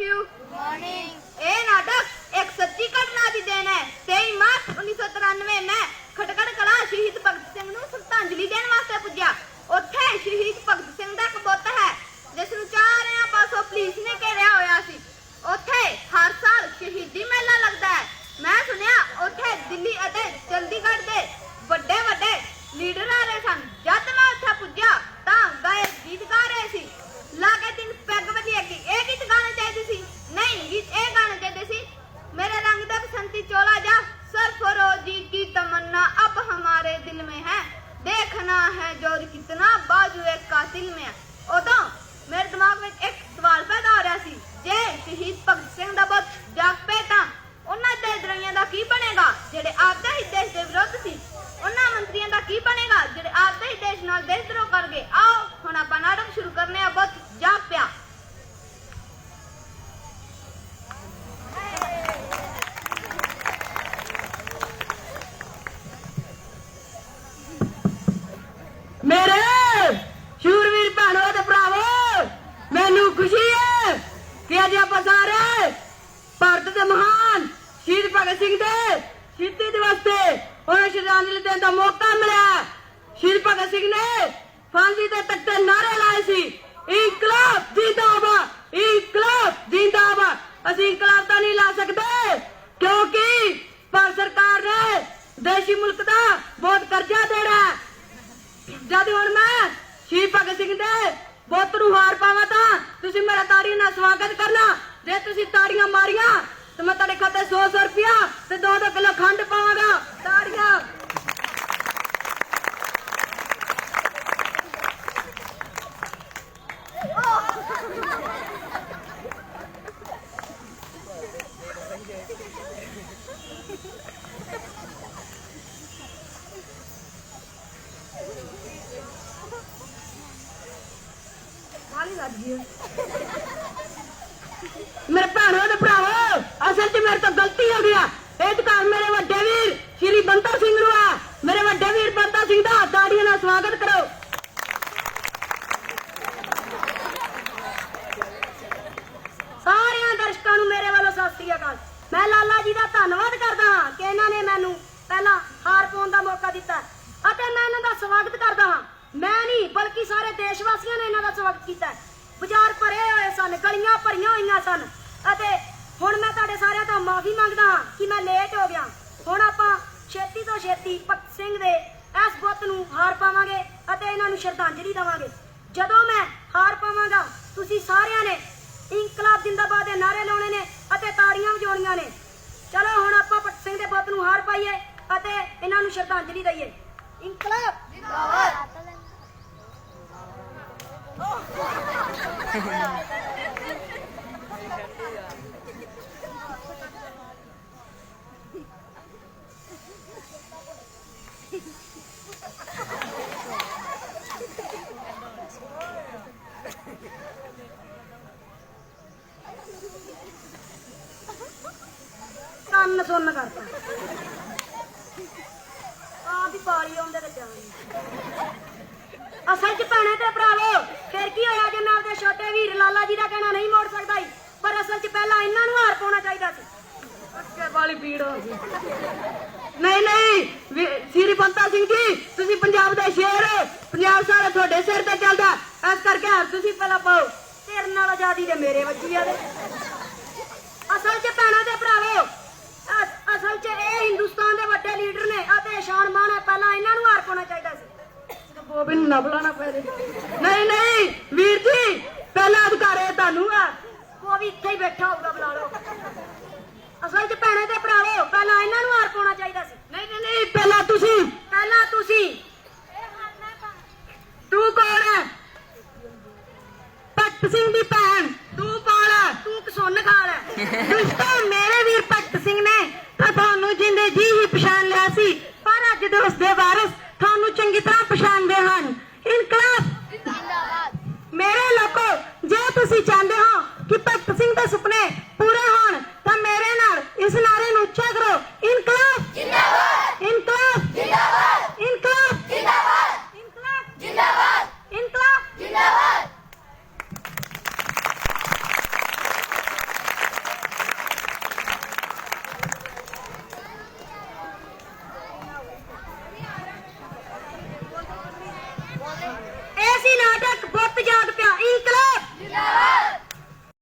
You morning ਇਹ ਨਾਟਕ ਇੱਕ ਸੱਚੀ ਘਟਨਾ ਦੀ ਦੇਣ ਹੈ। 23 ਮਾਰਚ 1993 ਮੈਂ tem, né? ਭਗਤ ਸਿੰਘ ਦੇ ਸ਼ਹੀਦੀ ਦਿਵਸ ਤੇ ਉਹਨਾਂ ਸ਼ਰਧਾਂਜਲੀ ਦੇਣ ਦਾ ਮੌਕਾ ਮਿਲਿਆ। ਸ਼ਹੀਦ ਭਗਤ ਸਿੰਘ ਨੇ ਫਾਂਸੀ ਦੇ ਤੱਤੇ ਨਾਰੇ ਲਾਏ ਸੀ। ਇਨਕਲਾਬ ਜਿੰਦਾਬਾਦ ਇਨਕਲਾਬ ਜਿੰਦਾਬਾਦ। ਅਸੀਂ ਇਨਕਲਾਬ ਤਾਂ ਨਹੀਂ ਲਾ ਸਕਦੇ, ਕਿਉਂਕਿ ਭਾਰਤ ਸਰਕਾਰ ਨੇ ਦੇਸ਼ੀ ਮੁਲਕ ਦਾ ਬਹੁਤ ਕਰਜ਼ਾ ਦੇਣਾ ਜਦ ਹੁਣ ਮੈਂ ਸ਼ਹੀਦ ਭਗਤ ਸਿੰਘ ਦੇ ਬੁੱਤ ਨੂੰ ਹਾਰ ਪਾਵਾਂ ਤਾਂ ਤੁਸੀਂ ਮੇਰਾ ਤਾੜੀ ਨਾਲ ਸਵਾਗਤ ਕਰਨਾ। ਜੇ ਤੁਸੀਂ ਤਾੜੀਆਂ ਮਾਰੀਆਂ, ਤਾਂ ਮੈਂ ਤੁਹਾਡੇ ਖਾਤੇ 100 100 ਰੁਪਿਆ ਤੇ 2-2 ਕਿਲੋ ਖੰਡ ਪਾਵਾਂਗਾ ਤਾੜੀਆਂ ਵਾਲੀ ਲੱਗ ਗਈ ਮੇਰੇ ਭੈਣੋ ਤੇ ਭਰਾਵੋ ਅਸਲ 'ਚ ਮੇਰੇ ਤੋਂ ਗਲਤੀ ਹੋ ਗਿਆ ਇਹ ਦੁਕਾਨ ਮੇਰੇ ਵੱਡੇ ਵੀਰ ਸ਼੍ਰੀ ਬੰਤਾ ਸਿੰਘ ਨੂੰ ਆ ਮੇਰੇ ਵੱਡੇ ਵੀਰ ਬੰਤਾ ਸਿੰਘ ਦਾ ਤਾੜੀਆਂ ਨਾਲ ਸਵਾਗਤ ਕਰੋ ਸਾਰਿਆਂ ਦਰਸ਼ਕਾਂ ਨੂੰ ਮੇਰੇ ਵੱਲੋਂ ਸਤਿ ਸ੍ਰੀ ਅਕਾਲ ਮੈਂ ਲਾਲਾ ਜੀ ਦਾ ਧੰਨਵਾਦ ਕਰਦਾ ਹਾਂ ਕਿ ਇਹਨਾਂ ਨੇ ਮੈਨੂੰ ਪਹਿਲਾਂ ਹਾਰ ਪਾਉਣ ਦਾ ਮੌਕਾ ਦਿੱਤਾ ਅਤੇ ਮੈਂ ਇਹਨਾਂ ਦਾ ਸਵਾਗਤ ਕਰਦਾ ਹਾਂ। ਮੈਂ ਨਹੀਂ, ਬਲਕਿ ਸਾਰੇ ਦੇਸ਼ ਵਾਸੀਆਂ ਨੇ ਇਹਨਾਂ ਦਾ ਸਵਾਗਤ ਕੀਤਾ ਬਾਜ਼ਾਰ ਭਰੇ ਹੋਏ ਸਨ, ਗਲੀਆਂ ਭਰੀਆਂ ਹੋਈਆਂ ਸਨ। ਅਤੇ ਹੁਣ ਮੈਂ ਤੁਹਾਡੇ ਸਾਰਿਆਂ ਤੋਂ ਮਾਫੀ ਮੰਗਦਾ ਹਾਂ ਕਿ ਮੈਂ ਲੇਟ ਹੋ ਗਿਆ। ਹੁਣ ਆਪਾਂ ਛੇਤੀ ਤੋਂ ਛੇਤੀ ਭਗਤ ਸਿੰਘ ਦੇ ਇਸ ਬੁੱਤ ਨੂੰ ਹਾਰ ਪਾਵਾਂਗੇ ਅਤੇ ਇਹਨਾਂ ਨੂੰ ਸ਼ਰਧਾਂਜਲੀ ਦੇਵਾਂਗੇ। ਜਦੋਂ ਮੈਂ ਹਾਰ ਪਾਵਾਂਗਾ, ਤੁਸੀਂ ਸਾਰਿਆਂ ਨੇ ਇਨਕਲਾਬ ਜਿੰਦਾਬਾਦ ਦੇ ਨਾਰੇ ਲਾਉਣੇ ਨੇ ਅਤੇ ਤਾੜੀਆਂ ਵਜਾਉਣੀਆਂ ਨੇ। ਚਲੋ ਹੁਣ ਆਪਾਂ ਭਗਤ ਸਿੰਘ ਦੇ ਬੁੱਤ ਨੂੰ ਹਾਰ ਪਾਈਏ ਅਤੇ ਇਹਨਾਂ ਨੂੰ ਸ਼ਰਧਾਂਜਲੀ ਦਈਏ। ਇਨਕਲਾਬ ਕੰਨ ਸੁਣ ਕਰਤਾ। ਆ ਵੀ ਪਾਲੀ ਆਉਂਦੇ ਤੇ ਜਾਣੀ। ਅਸਲ ਚ ਭੈਣੇ ਤੇ ਭਰਾਵੋ, ਫਿਰ ਕੀ ਹੋਇਆ ਜੇ ਮੈਂ ਆਪਦੇ ਛੋਟੇ ਵੀਰ ਲਾਲਾ ਜੀ ਦਾ ਕਹਿਣਾ ਨਹੀਂ ਮੋੜ ਸਕਦਾ ਪਰ ਅਸਲ ਚ ਪਹਿਲਾਂ ਇਹਨਾਂ ਨੂੰ ਹਾਰ ਪਾਉਣਾ ਚਾਹੀਦਾ ਸੀ। ਅੱਗੇ ਵਾਲੀ ਪੀੜ ਹੋ ਗਈ। ਨਹੀਂ ਨਹੀਂ ਸ੍ਰੀ ਬੰਤਾ ਸਿੰਘ ਜੀ, ਤੁਸੀਂ ਪੰਜਾਬ ਦੇ ਸ਼ੇਰ ਹੋ। ਪੰਜਾਬ ਸਾਰਾ ਤੁਹਾਡੇ ਸਿਰ ਤੇ ਚੱਲਦਾ। ਇਸ ਕਰਕੇ ਹਾਰ ਤੁਸੀਂ ਪਹਿਲਾਂ ਪਾਓ। ਤੇਰੇ ਨਾਲ ਆਜ਼ਾਦੀ ਦੇ ਮੇਰੇ ਵੱਜੀ ਆ ਦੇ ਅਸਲ 'ਚ ਭੈਣਾਂ ਤੇ ਭਰਾਵੋ ਅਸਲ 'ਚ ਇਹ ਹਿੰਦੁਸਤਾਨ ਦੇ ਵੱਡੇ ਲੀਡਰ ਨੇ ਅਤੇ ਸ਼ਾਨ ਮਾਨ ਹੈ, ਪਹਿਲਾਂ ਇਹਨਾਂ ਨੂੰ ਹਾਰ ਪਾਉਣਾ ਚਾਹੀਦਾ ਸੀ। ਗੋਬਿੰਦ ਨਾ ਬੁਲਾਣਾ ਪੈ ਨਹੀਂ ਨਹੀਂ, ਵੀਰ ਜੀ, ਪਹਿਲਾ ਅਧਿਕਾਰ ਇਹ ਤੁਹਾਨੂੰ ਆ ਉਹ ਵੀ ਇੱਥੇ ਹੀ ਬੈਠਾ ਹੋਊਗਾ ਬੁਲਾ ਲਓ ਅਸਲ 'ਚ ਭੈਣਾਂ ਤੇ ਭਰਾਵੋ ਪਹਿਲਾਂ ਇਹਨਾਂ ਨੂੰ ਹਾਰ ਪਾਉਣਾ ਚਾਹੀਦਾ ਸੀ ਨਹੀਂ ਨਹੀਂ ਨਹੀਂ ਪਹਿਲਾਂ ਤੁਸੀਂ ਪਹਿਲਾਂ ਤੁਸੀਂ ਤੂੰ ਕੌਣ ਹੈ ਭਗਤ ਸਿੰਘ ਦੀ ਭੈਣ ਤੂੰ ਹੈ ਤੂੰ ਕਸੁੰਨ ਖਾਲ ਹੈ ਦੋਸਤੋ ਮੇਰੇ ਵੀਰ ਭਗਤ ਸਿੰਘ ਨੇ ਤਾਂ ਤੁਹਾਨੂੰ ਜਿੰਦੇ ਜੀ ਹੀ ਪਛਾਣ ਲਿਆ ਸੀ ਪਰ ਅੱਜ ਦੇ ਉਸ ਦੇ ਵਾਰਿਸ ਤੁਹਾਨੂੰ ਚੰਗੀ ਤਰ੍ਹਾਂ ਪਛਾਣਦੇ ਹਨ। ਇਨਕਲਾਬ! ਜਿੰਦਾਬਾਦ। ਮੇਰੇ ਲੋਕੋ ਜੇ ਤੁਸੀਂ ਚਾਹੁੰਦੇ ਹੋ ਕਿ ਭਗਤ ਸਿੰਘ ਦੇ ਸੁਪਨੇ